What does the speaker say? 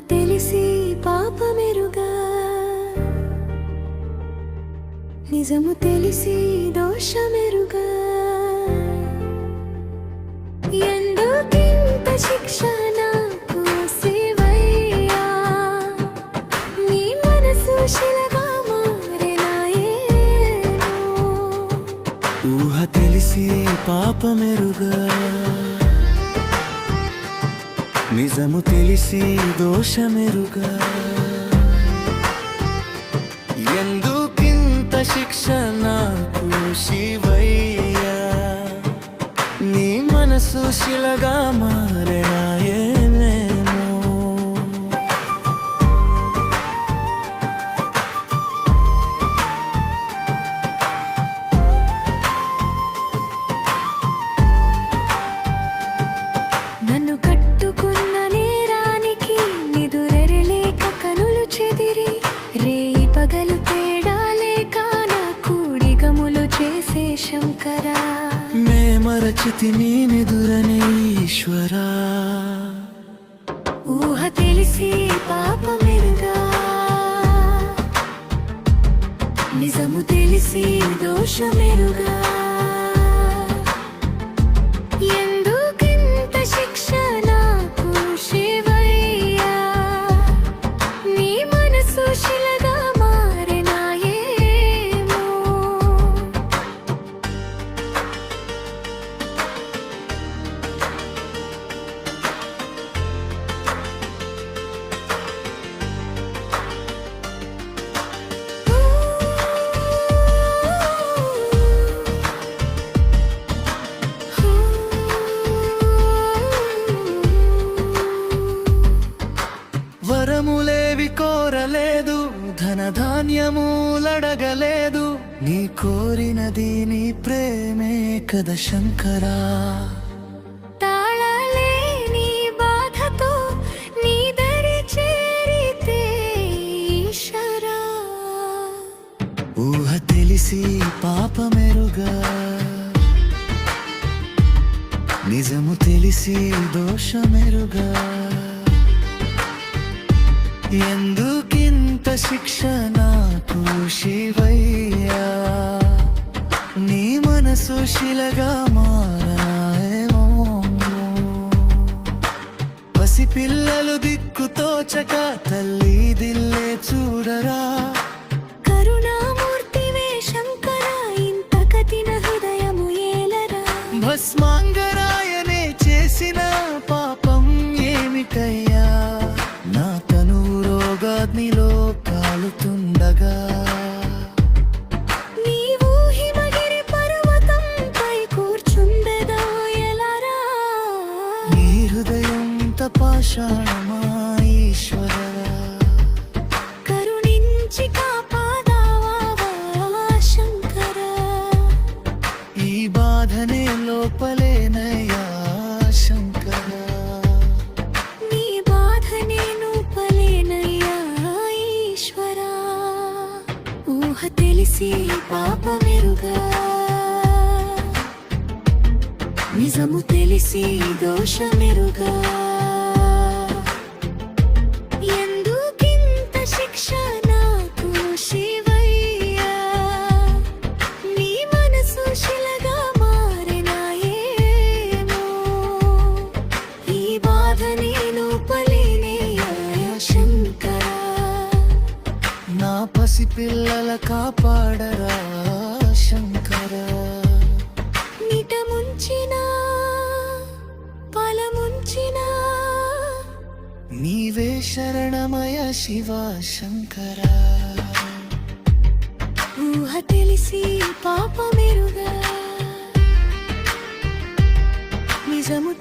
తెలిసి పాపమెరుగా. నిజము తెలిసి దోషమెరుగా. ఎందుకింత శిక్ష నాకు సేవయ్యా? నీ మనసు శిలగా తెలిసి పాపమెరుగా. నిజము తెలిసి దోషమెరుగా. ఎందుకింత శిక్ష నాకు శివయ్యా? నీ మనసు శిలగా మారేనాయేనేమో పగలు తేడా లేక నా కూడిగములు చేసే శంకరా. మే మరచితి నీ నిదురనే ఈశ్వరా. ఊహ తెలిసి పాపమెరుగా నిజము తెలిసి దోషమెరుగా ఎందుకింత వరములేవి కోరలేదు ధనధాన్యములడగలేదు నీ కోరినది నీ ప్రేమే కద శంకరా. ఊహ తెలిసి పాపమెరుగా నిజము తెలిసి దోషమెరుగా. ఎందుకింత శిక్ష నాకు శివయ్యా? నీ మనసు శిలగా మారాయేమో. పసిపిల్లలు దిక్కుతోచక తల్లి దిల్లే తపాషాణమా ఈశ్వర కరుణించి కాపాదావా శంకరా? ఈ బాధనే లోపలేనయ్యా శంకర. నీ బాధ నేను పలేనయ్యా ఈశ్వరా. ఊహ తెలిసి పాపమెరుగా. నిజము తెలిసి దోషమెరుగా. నా పసిపిల్లల కాపాడరా శంకర. నిట ముంచిన ఫలముంచిన నీవే శరణమయ శివ శంకర. ఊహ తెలిసి పాపమెరుగా. నిజము